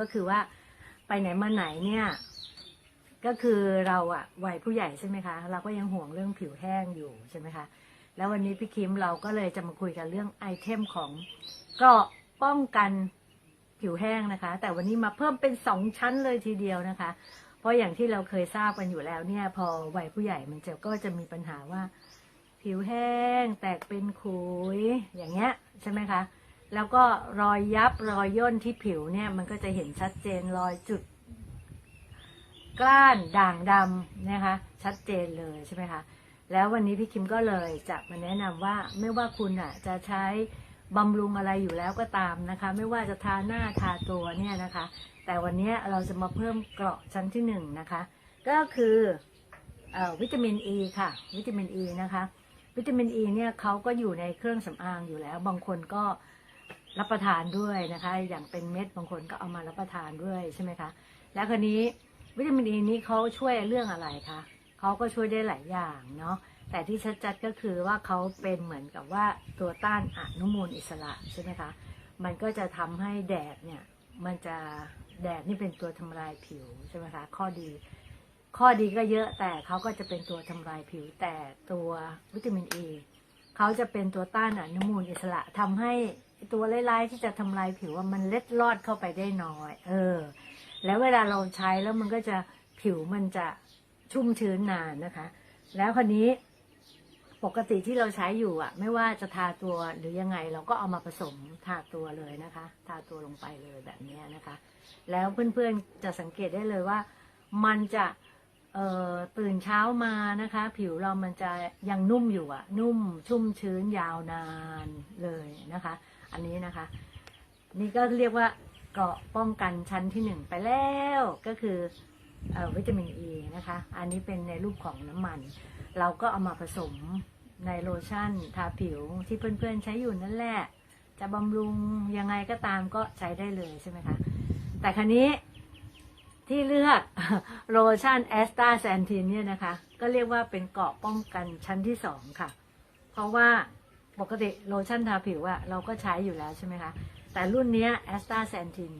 ก็คือว่าไปไหนมาไหนเนี่ย ก็คือเราอะวัยผู้ใหญ่ใช่ไหมคะ เราก็ยังห่วงเรื่องผิวแห้งอยู่ใช่ไหมคะ แล้ววันนี้พี่คิมเราก็เลยจะมาคุยกันเรื่องไอเทมของเกราะป้องกันผิวแห้งนะคะ แต่วันนี้มาเพิ่มเป็นสองชั้นเลยทีเดียวนะคะ เพราะอย่างที่เราเคยทราบกันอยู่แล้วเนี่ย พอวัยผู้ใหญ่มันจะก็จะมีปัญหาว่า ผิวแห้ง แตกเป็นขุยอย่างเงี้ยใช่ไหมคะ แล้วก็รอยยับรอยย่นที่ผิวเนี่ย มันก็จะเห็นชัดเจนรอยจุด กล้านด่างดำนะคะ ชัดเจนเลยใช่ไหมคะแล้ววันนี้พี่คิมก็เลยจะมาแนะนำว่าไม่ว่าคุณอะ จะใช้บำรุงอะไรอยู่แล้วก็ตามนะคะ ไม่ว่าจะทาหน้าทาตัวเนี่ยนะคะ แต่วันนี้เราจะมาเพิ่มเกราะชั้นที่หนึ่งนะคะ ก็คือออวิตามินอ e ีค่ะ วิตามินอ e ีนะคะ วิตามินอ e ีเนี่ยเขาก็อยู่ในเครื่องสำอางอยู่แล้ว บางคนก็ รับประทานด้วยนะคะ อย่างเป็นเม็ดบางคนก็เอามารับประทานด้วยใช่ไหมคะแล้วคราวนี้วิตามินอีนี้เขาช่วยเรื่องอะไรคะเขาก็ช่วยได้หลายอย่างเนาะแต่ที่ชัดๆก็คือว่าเขาเป็นเหมือนกับว่าตัวต้านอนุมูลอิสระใช่ไหมคะมันก็จะทำให้แดดเนี่ยมันจะแดดนี่เป็นตัวทำลายผิวใช่ไหมคะข้อดี ข้อดีก็เยอะแต่เขาก็จะเป็นตัวทำลายผิว แต่ตัววิตามินอีเขาจะเป็นตัวต้านอนุมูลอิสระทำให้ ตัวร้ายๆที่จะทำลายผิวว่ามันเล็ดลอดเข้าไปได้น้อย เออ แล้วเวลาเราใช้แล้วมันก็จะผิวมันจะชุ่มชื้นนานนะคะ แล้วคนนี้ปกติที่เราใช้อยู่อะ ไม่ว่าจะทาตัวหรือยังไง เราก็เอามาผสมทาตัวเลยนะคะ ทาตัวลงไปเลยแบบนี้นะคะ แล้วเพื่อนๆจะสังเกตได้เลยว่า มันจะเออตื่นเช้ามานะคะ ผิวเรามันจะยังนุ่มอยู่อะนุ่มชุ่มชื้นยาวนานเลยนะคะ อันนี้นะคะ นี่ก็เรียกว่าเกราะป้องกันชั้นที่หนึ่งไปแล้วก็คืออวิตามินเอนะคะ อันนี้เป็นในรูปของน้ำมัน เราก็เอามาผสมในโลชั่นทาผิวที่เพื่อนๆใช้อยู่นั่นแหละ จะบำรุงยังไงก็ตามก็ใช้ได้เลยใช่ไหมคะ แต่ครั้นี้ที่เลือกโลชั่นแอสตาแซนทินเนี่ยนะคะ ก็เรียกว่าเป็นเกราะป้องกันชั้นที่สองค่ะ เพราะว่า ปกติโลชั่นทาผิวอะเราก็ใช้อยู่แล้วใช่ไหมคะ แต่รุ่นนี้แอสตาแซนทิน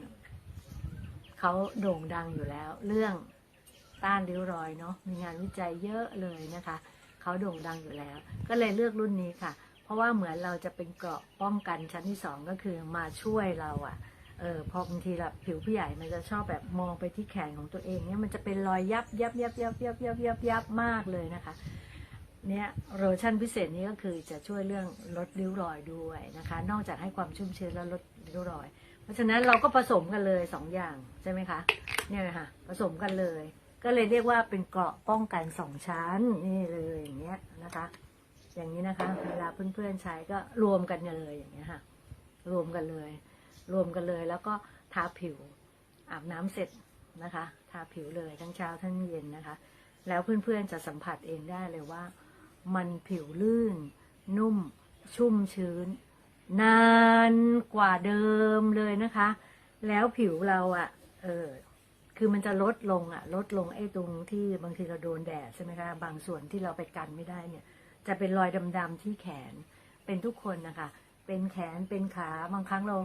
เขาโด่งดังอยู่แล้ว เรื่องต้านริ้วรอยเนาะมีงานวิจัยเยอะเลยนะคะเขาโด่งดังอยู่แล้ว ก็เลยเลือกรุ่นนี้ค่ะ เพราะว่าเหมือนเราจะเป็นเกราะป้องกันชั้นที่สองก็คือมาช่วยเราอะเออพอบางทีแบบผิวผู้ใหญ่มันจะชอบแบบมองไปที่แขนของตัวเองเนี่ยมันจะเป็นรอยยับยับยับยับยับยับยับยับมากเลยนะคะ เนี่ยโลชั่นพิเศษนี้ก็คือจะช่วยเรื่องลดริ้วรอยด้วยนะคะ นอกจากให้ความชุ่มชื้นแล้วลดริ้วรอย เพราะฉะนั้นเราก็ผสมกันเลยสองอย่างใช่ไหมคะเนี่ยนะคะผสมกันเลย ก็เลยเรียกว่าเป็นเกราะป้องกันสองชั้นนี่เลยอย่างเงี้ยนะคะ อย่างนี้นะคะเวลาเพื่อนๆใช้ก็รวมกันเลยอย่างเงี้ยค่ะ รวมกันเลย รวมกันเลยแล้วก็ทาผิวอาบน้ำเสร็จนะคะ ทาผิวเลยทั้งเช้าทั้งเย็นนะคะ แล้วเพื่อนๆจะสัมผัสเองได้เลยว่า มันผิวลื่น นุ่มชุ่มชื้น นานกว่าเดิมเลยนะคะ แล้วผิวเราอะ่ะ เออคือมันจะลดลงอะ่ะ ลดลงไอ้ตรงที่บางทีเราโดนแดดใช่ไหมคะ บางส่วนที่เราไปกันไม่ได้เนี่ย จะเป็นรอยดำๆที่แขน เป็นทุกคนนะคะ เป็นแขนเป็นขาบางครั้งเรา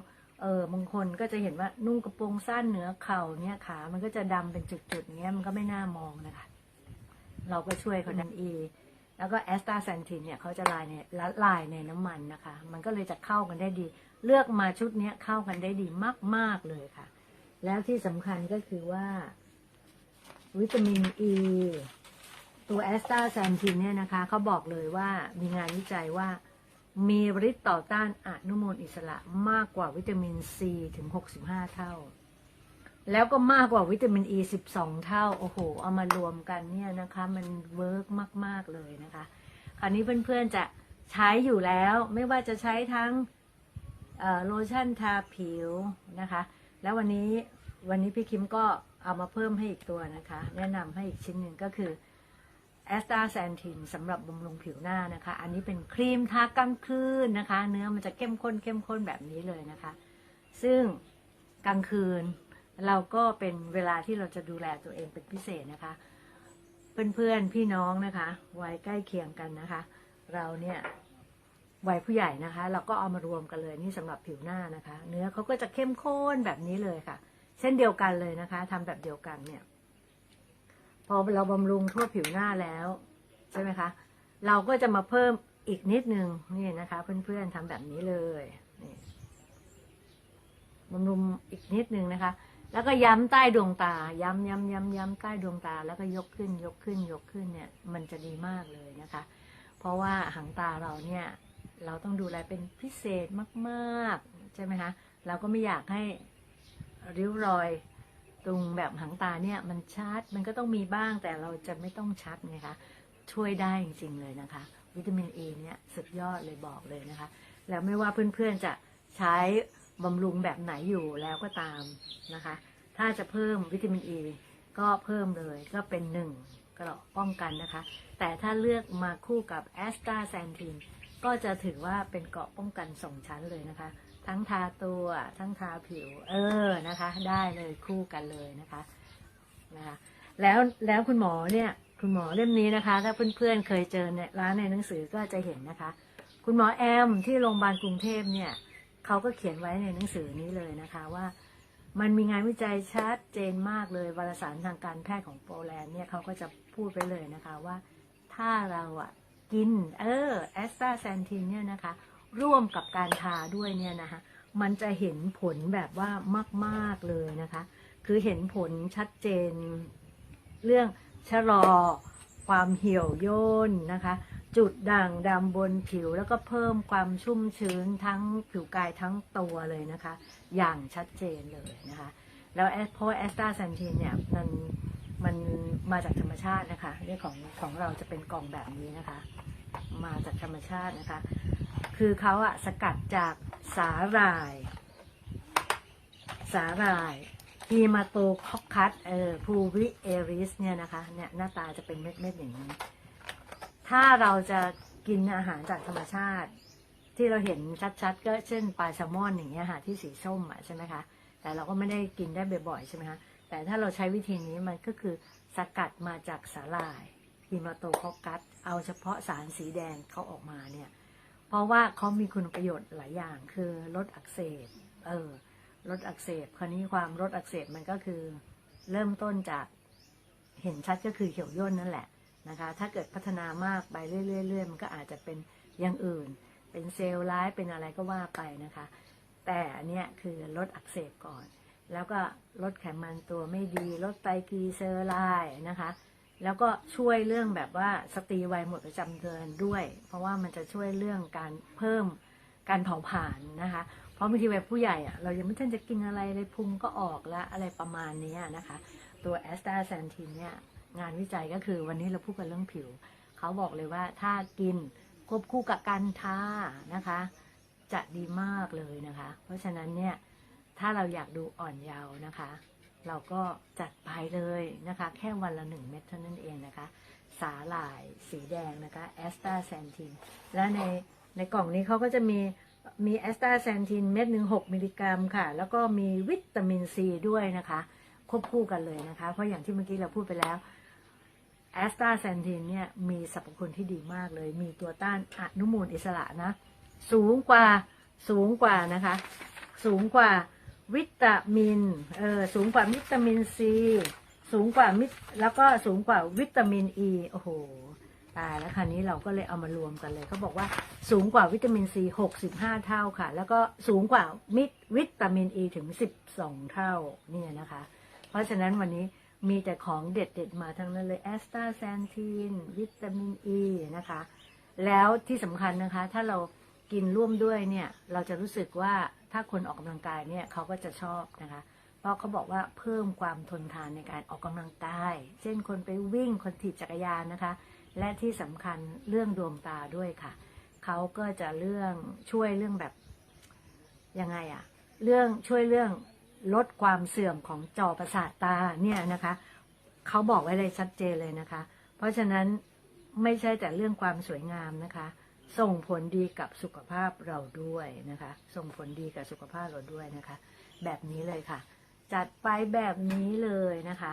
เออบางคนก็จะเห็นว่านุ่งกระโปรงสั้นเหนือเข่าเนี่ยขา มันก็จะดำเป็นจุดๆเงี้ยมันก็ไม่น่ามองนะคะ เราก็ช่วยเขาดันอี แล้วก็แอสตาแซนทินเนี่ยเขาจะลายในละลายในน้ำมันนะคะ มันก็เลยจะเข้ากันได้ดี เลือกมาชุดเนี้ยเข้ากันได้ดีมาก ๆ เลยค่ะ แล้วที่สำคัญก็คือว่า วิตามินอ e, ีตัวแอสตาแซนทินเนี่ยนะคะเขาบอกเลยว่ามีงานวิจัยว่ามีฤทธิ์ต่อต้านอนุมูลอิสระมากกว่าวิตามินซีถึง 65 เท่า แล้วก็มากกว่าวิตามินอ e ี12 เท่า โอ้โห เอามารวมกันเนี่ยนะคะ มันเวิร์กมาก ๆ เลยนะคะ คราวนี้เพื่อน ๆ จะใช้อยู่แล้ว ไม่ว่าจะใช้ทั้งโลชั่นทาผิวนะคะ แล้ววันนี้วันนี้พี่คิมก็เอามาเพิ่มให้อีกตัวนะคะ แนะนำให้อีกชิ้นหนึ่งก็คือแอสตาแซนทินสำหรับบำรุงผิวหน้านะคะ อันนี้เป็นครีมทากลางคืนนะคะ เนื้อมันจะเข้มข้นเข้มข้นแบบนี้เลยนะคะ ซึ่งกลางคืน เราก็เป็นเวลาที่เราจะดูแลตัวเองเป็นพิเศษนะคะ เพื่อนๆพี่น้องนะคะ วัยใกล้เคียงกันนะคะ เราเนี่ยวัยผู้ใหญ่นะคะ เราก็เอามารวมกันเลยนี่สำหรับผิวหน้านะคะ เนื้อเขาก็จะเข้มข้นแบบนี้เลยค่ะ เช่นเดียวกันเลยนะคะทำแบบเดียวกันเนี่ย พอเราบำรุงทั่วผิวหน้าแล้วใช่ไหมคะ เราก็จะมาเพิ่มอีกนิดนึงนี่นะคะ เพื่อนๆทำแบบนี้เลยนี่บำรุงอีกนิดนึงนะคะ แล้วก็ย้ำใต้ดวงตา ย้ำย้ำย้ำย้ำใต้ดวงตา แล้วก็ยกขึ้น ยกขึ้น ยกขึ้นเนี่ย มันจะดีมากเลยนะคะ เพราะว่าหางตาเราเนี่ย เราต้องดูแลเป็นพิเศษมากๆ ใช่ไหมคะ เราก็ไม่อยากให้ริ้วรอยตรงแบบหางตาเนี่ย มันชัด มันก็ต้องมีบ้าง แต่เราจะไม่ต้องชัดไงคะ ช่วยได้จริงๆเลยนะคะ วิตามินเอเนี่ยสุดยอดเลยบอกเลยนะคะ แล้วไม่ว่าเพื่อนๆจะใช้ บำรุงแบบไหนอยู่แล้วก็ตามนะคะ ถ้าจะเพิ่มวิตามินอ e, ีก็เพิ่มเลยก็เป็นหนึ่งเกราะป้องกันนะคะ แต่ถ้าเลือกมาคู่กับแอสตาแซนทินก็จะถือว่าเป็นเกาะป้องกันสองชั้นเลยนะคะ ทั้งทาตัวทั้งทาผิว เออนะคะ ได้เลยคู่กันเลยนะคะนะคะแล้วแล้วคุณหมอเนี่ยคุณหมอเล่มนี้นะคะ ถ้าเพื่อนๆเคยเจอในร้านในหนังสือก็จะเห็นนะคะ คุณหมอแอมที่โรงพยาบาลกรุงเทพเนี่ย เขาก็เขียนไว้ในหนังสือนี้เลยนะคะว่า มันมีงานวิจัยชัดเจนมากเลยวารสารทางการแพทย์ของโปรแลนด์เนี่ยเขาก็จะพูดไปเลยนะคะว่า ถ้าเราอะกินเออแอสตาแซนทินเนี่ยนะคะ ร่วมกับการทาด้วยเนี่ยนะคะมันจะเห็นผลแบบว่ามาก ๆ เลยนะคะ คือเห็นผลชัดเจน เรื่องชะลอ ความเหี่ยวย่นนะคะ จุดด่างดำบนผิวแล้วก็เพิ่มความชุ่มชื้นทั้งผิวกายทั้งตัวเลยนะคะ อย่างชัดเจนเลยนะคะ แล้วแอสเพราะแอสตาแซนทีนเนี่ยมันมันมาจากธรรมชาตินะคะเรื่องของของเราจะเป็นกล่องแบบนี้นะคะ มาจากธรรมชาตินะคะ คือเขาอะสกัดจากสาหร่าย สาหร่ายฮีมาโตคอคัสเออพูวิเอริสเนี่ยนะคะเนี่ยหน้าตาจะเป็นเม็ดๆอย่างนี้ ถ้าเราจะกินอาหารจากธรรมชาติ ที่เราเห็นชัดๆก็เช่นปลาแซลมอนอย่างเงี้ยค่ะที่สีส้มอะใช่ไหมคะแต่เราก็ไม่ได้กินได้บ่อยๆใช่ไหมคะแต่ถ้าเราใช้วิธีนี้มันก็คือสกัดมาจากสาหร่ายฮีมาโตคอคัสเอาเฉพาะสารสีแดงเขาออกมาเนี่ย เพราะว่าเขามีคุณประโยชน์หลายอย่างคือลดอักเสบเออลดอักเสบคราวนี้ความลดอักเสบมันก็คือเริ่มต้นจากเห็นชัดก็คือเขียวย่นนั่นแหละ นะคะ ถ้าเกิดพัฒนามากไปเรื่อยๆมันก็อาจจะเป็นอย่างอื่น เป็นเซลล์ร้ายเป็นอะไรก็ว่าไปนะคะ แต่อันเนี้ยคือลดอักเสบก่อน แล้วก็ลดไขมันตัวไม่ดี ลดไตรกลีเซอไรด์นะคะ แล้วก็ช่วยเรื่องแบบว่าสตรีวัยหมดประจำเดือนด้วย เพราะว่ามันจะช่วยเรื่องการเพิ่มการเผาผลาญนะคะ เพราะบางทีแบบผู้ใหญ่อะเรายังไม่ทันจะกินอะไรเลยพุงก็ออกแล้วอะไรประมาณนี้นะคะ ตัวแอสตาแซนทินเนี่ย งานวิจัยก็คือวันนี้เราพูดกันเรื่องผิว เขาบอกเลยว่าถ้ากินควบคู่กับการทานะคะ จะดีมากเลยนะคะ เพราะฉะนั้นเนี่ยถ้าเราอยากดูอ่อนเยาว์นะคะ เราก็จัดไปเลยนะคะ แค่วันละหนึ่งเม็ดเท่านั้นเองนะคะ สาหร่ายสีแดงนะคะแอสตาแซนทินและในในกล่องนี้เขาก็จะมีมีแอสตาแซนทินเม็ดหนึ่งหกมิลลิกรัมค่ะ แล้วก็มีวิตามินซีด้วยนะคะ ควบคู่กันเลยนะคะ เพราะอย่างที่เมื่อกี้เราพูดไปแล้ว แอสตาแซนทินเนี่ยมีสรรพคุณที่ดีมากเลย มีตัวต้านอนุมูลอิสระนะ สูงกว่าสูงกว่านะคะ สูงกว่าวิตามินเออสูงกว่าวิตามินซีสูงกว่ามิตแล้วก็สูงกว่าวิตามินอ e, ีโอ้โหตายแล้วคราวนี้เราก็เลยเอามารวมกันเลยเขาบอกว่าสูงกว่าวิตามินซีหกสิบห้าเท่าค่ะ แล้วก็สูงกว่ามิวิตามินอ e ีถึงสิบสองเท่าเนี่ยนะคะ เพราะฉะนั้นวันนี้ มีแต่ของเด็ดๆมาทั้งนั้นเลยแอสตาแซนทีนวิตามินอ e ีนะคะ แล้วที่สำคัญนะคะ ถ้าเรากินร่วมด้วยเนี่ย เราจะรู้สึกว่าถ้าคนออกกำลังกายเนี่ยเขาก็จะชอบนะคะ เพราะเขาบอกว่าเพิ่มความทนทานในการออกกำลังกาย เช่นคนไปวิ่งคนถีบจักรยานนะคะ และที่สำคัญเรื่องดวงตาด้วยค่ะ เขาก็จะเรื่องช่วยเรื่องแบบยังไงอะเรื่องช่วยเรื่อง ลดความเสื่อมของจอประสาทตาเนี่ยนะคะเขาบอกไว้เลยชัดเจนเลยนะคะ เพราะฉะนั้นไม่ใช่แต่เรื่องความสวยงามนะคะ ส่งผลดีกับสุขภาพเราด้วยนะคะ ส่งผลดีกับสุขภาพเราด้วยนะคะ แบบนี้เลยค่ะ จัดไปแบบนี้เลยนะคะ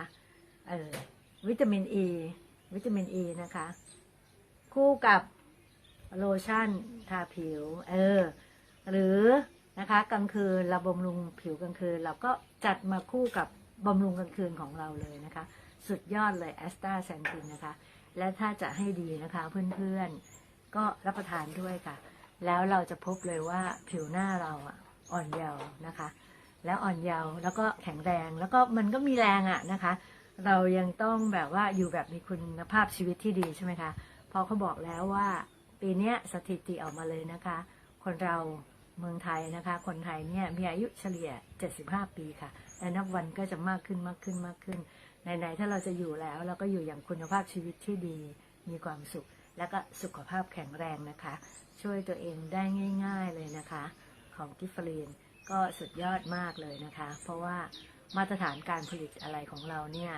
เออวิตามินอ e, ีวิตามินอ e ีนะคะ คู่กับโลชั่นทาผิว เออ หรือ นะคะกลางคืนเราบำรุงผิวกลางคืน เราก็จัดมาคู่กับบำรุงกลางคืนของเราเลยนะคะ สุดยอดเลยแอสตาแซนตินนะคะ และถ้าจะให้ดีนะคะเพื่อนๆ ก็รับประทานด้วยค่ะ แล้วเราจะพบเลยว่าผิวหน้าเราอ่อนเยาว์นะคะ แล้วอ่อนเยาว์แล้วก็แข็งแรงแล้วก็มันก็มีแรงอะนะคะ เรายังต้องแบบว่าอยู่แบบมีคุณภาพชีวิตที่ดีใช่ไหมคะพราะเขาบอกแล้วว่าปีนี้สถิติออกมาเลยนะคะ คนเรา เมืองไทยนะคะ คนไทยเนี่ยมีอายุเฉลี่ย 75 ปีค่ะ และนับวันก็จะมากขึ้นมากขึ้นมากขึ้นไหนๆถ้าเราจะอยู่แล้ว เราก็อยู่อย่างคุณภาพชีวิตที่ดีมีความสุข แล้วก็สุขภาพแข็งแรงนะคะ ช่วยตัวเองได้ง่าย ๆเลยนะคะ ของกิฟฟรีนก็สุดยอดมากเลยนะคะ เพราะว่ามาตรฐานการผลิตอะไรของเราเนี่ย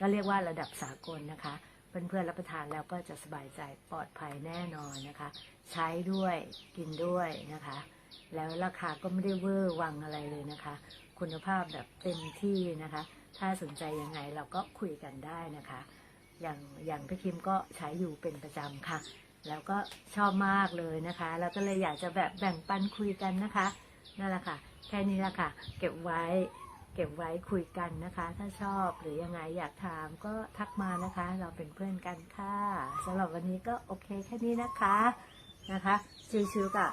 ก็เรียกว่าระดับสากลนะคะ เพื่อนๆรับประทานแล้วก็จะสบายใจปลอดภัยแน่นอนนะคะ ใช้ด้วยกินด้วยนะคะ แล้วราคาก็ไม่ได้เวอร์วังอะไรเลยนะคะ คุณภาพแบบเต็มที่นะคะ ถ้าสนใจยังไงเราก็คุยกันได้นะคะ อย่างอย่างพี่คิมก็ใช้อยู่เป็นประจำค่ะ แล้วก็ชอบมากเลยนะคะ แล้วก็เลยอยากจะแบบแบ่งปันคุยกันนะคะนั่นแหละค่ะแค่นี้ละค่ะ เก็บไว้ เก็บไว้คุยกันนะคะ ถ้าชอบหรือยังไงอยากถามก็ทักมานะคะ เราเป็นเพื่อนกันค่ะสำหรับวันนี้ก็โอเคแค่นี้นะคะนะคะชิวๆกับ